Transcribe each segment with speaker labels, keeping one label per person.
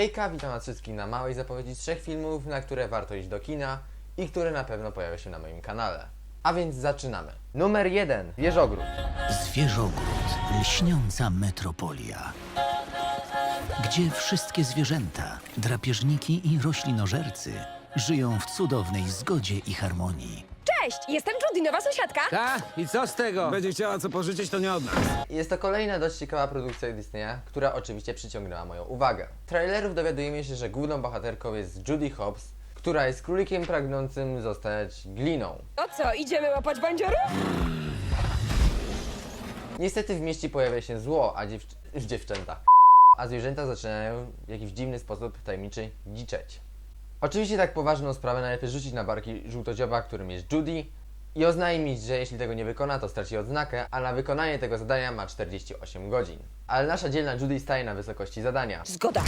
Speaker 1: Hejka, witam was wszystkich na małej zapowiedzi trzech filmów, na które warto iść do kina i które na pewno pojawią się na moim kanale. A więc zaczynamy. Numer jeden. Wieżogród.
Speaker 2: Zwierzogród, lśniąca metropolia. Gdzie wszystkie zwierzęta, drapieżniki i roślinożercy żyją w cudownej zgodzie i harmonii.
Speaker 3: Cześć, jestem Judy, nowa sąsiadka.
Speaker 4: Ta? I co z tego?
Speaker 5: Będzie chciała co pożyczyć, to nie od nas.
Speaker 1: Jest to kolejna dość ciekawa produkcja Disneya, która oczywiście przyciągnęła moją uwagę. Trailerów dowiadujemy się, że główną bohaterką jest Judy Hobbs, która jest królikiem pragnącym zostać gliną.
Speaker 3: No co, idziemy łapać bandziorów?
Speaker 1: Niestety w mieście pojawia się zło, a dziew... dziewczęta. A zwierzęta zaczynają w jakiś dziwny sposób tajemniczy dziczeć. Oczywiście tak poważną sprawę najlepiej rzucić na barki żółtodzioba, którym jest Judy i oznajmić, że jeśli tego nie wykona, to straci odznakę, a na wykonanie tego zadania ma 48 godzin. Ale nasza dzielna Judy staje na wysokości zadania.
Speaker 3: Zgoda.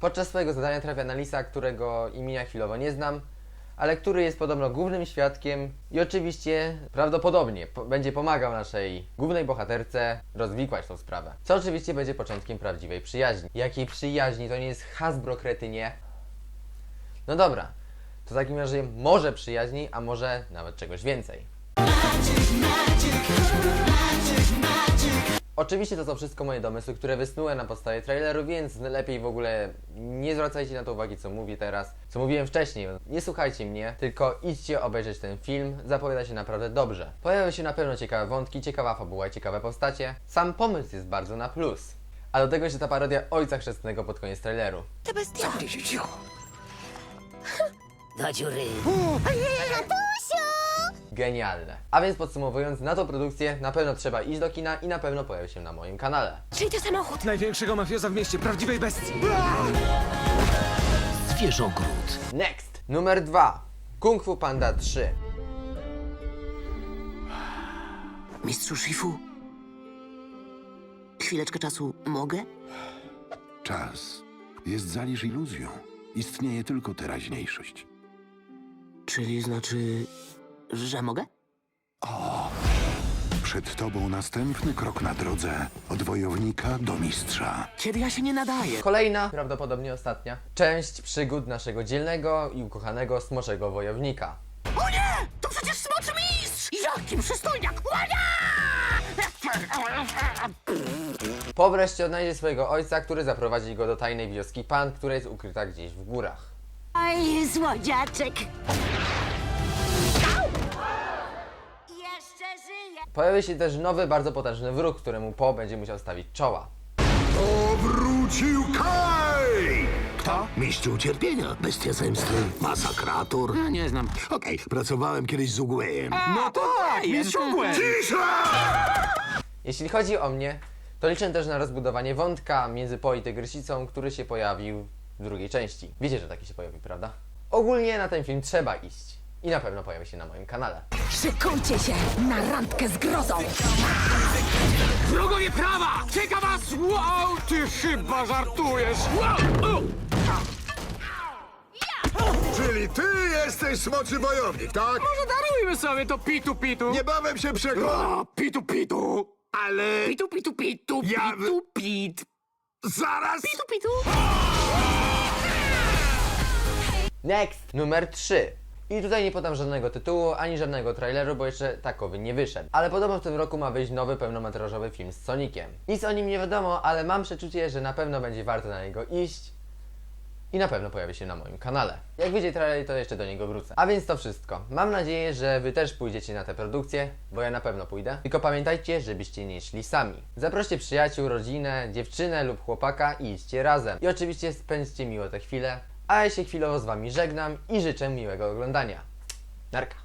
Speaker 1: Podczas swojego zadania trafia na lisa, którego imienia chwilowo nie znam, ale który jest podobno głównym świadkiem i oczywiście prawdopodobnie po będzie pomagał naszej głównej bohaterce rozwikłać tą sprawę. Co oczywiście będzie początkiem prawdziwej przyjaźni. Jakiej przyjaźni? To nie jest Hasbro kretynie. No dobra, to w takim razie może przyjaźni, a może nawet czegoś więcej. Oczywiście to są wszystko moje domysły, które wysnułem na podstawie traileru, więc lepiej w ogóle nie zwracajcie na to uwagi, co mówię teraz, co mówiłem wcześniej. Nie słuchajcie mnie, tylko idźcie obejrzeć ten film, zapowiada się naprawdę dobrze. Pojawią się na pewno ciekawe wątki, ciekawa fabuła i ciekawe postacie. Sam pomysł jest bardzo na plus. A do tego jeszcze ta parodia Ojca Chrzestnego pod koniec traileru.
Speaker 3: To bestia.
Speaker 6: Do dziury.
Speaker 1: Genialne. A więc podsumowując, na tą produkcję na pewno trzeba iść do kina i na pewno pojawi się na moim kanale.
Speaker 3: Czyli to samochód.
Speaker 5: Największego mafioza w mieście, prawdziwej bestii.
Speaker 2: Zwierzogród,
Speaker 1: Next! Numer 2. Kung Fu Panda 3.
Speaker 6: Mistrzu Shifu? Chwileczkę czasu mogę?
Speaker 7: Czas jest zaliż iluzją. Istnieje tylko teraźniejszość.
Speaker 6: Czyli znaczy, że mogę?
Speaker 7: Przed tobą następny krok na drodze od wojownika do mistrza.
Speaker 6: Kiedy ja się nie nadaję?
Speaker 1: Kolejna, prawdopodobnie ostatnia, część przygód naszego dzielnego i ukochanego smoczego wojownika.
Speaker 6: O nie! To przecież smoczy mistrz! Jaki przystojniak! Łania!
Speaker 1: Po wreszcie odnajdzie swojego ojca, który zaprowadzi go do tajnej wioski Pan, która jest ukryta gdzieś w górach.
Speaker 8: Oj, słodziaczek.
Speaker 1: Pojawi się też nowy, bardzo potężny wróg, któremu Po będzie musiał stawić czoła.
Speaker 9: Powrócił Kaj!
Speaker 7: Kto?
Speaker 9: Mistrzu cierpienia, bestia zemsty, masakrator.
Speaker 4: Ja nie znam.
Speaker 9: Okej, pracowałem kiedyś z Ugwejem.
Speaker 4: No to tak, mistrz Ugłę.
Speaker 9: Cisza!
Speaker 1: Jeśli chodzi o mnie, to liczę też na rozbudowanie wątka między Po i Tygrysicą, który się pojawił w drugiej części. Wiecie, że taki się pojawi, prawda? Ogólnie na ten film trzeba iść. I na pewno pojawi się na moim kanale.
Speaker 3: Szykujcie się na randkę z grozą.
Speaker 4: Wrogowie prawa! Czeka was! Wow, ty chyba żartujesz! Wow!
Speaker 9: Czyli ty jesteś smoczy wojownik, tak?
Speaker 4: Może darujmy sobie to pitu pitu?
Speaker 9: Niebawem się przekonam.
Speaker 4: O, pitu pitu!
Speaker 9: Ale
Speaker 4: Pitu pitu pitu
Speaker 9: Ja-
Speaker 4: pitu pit!
Speaker 9: zaraz...
Speaker 4: Pitu pitu!
Speaker 1: Next! Numer 3. I tutaj nie podam żadnego tytułu, ani żadnego traileru, bo jeszcze takowy nie wyszedł. Ale podobno w tym roku ma wyjść nowy, pełnometrażowy film z Soniciem. Nic o nim nie wiadomo, ale mam przeczucie, że na pewno będzie warto na niego iść. I na pewno pojawi się na moim kanale. Jak wyjdzie trailer, to jeszcze do niego wrócę. A więc to wszystko. Mam nadzieję, że wy też pójdziecie na tę produkcję, bo ja na pewno pójdę. Tylko pamiętajcie, żebyście nie szli sami. Zaproście przyjaciół, rodzinę, dziewczynę lub chłopaka i idźcie razem. I oczywiście spędźcie miło te chwile. A ja się chwilowo z wami żegnam i życzę miłego oglądania. Narka.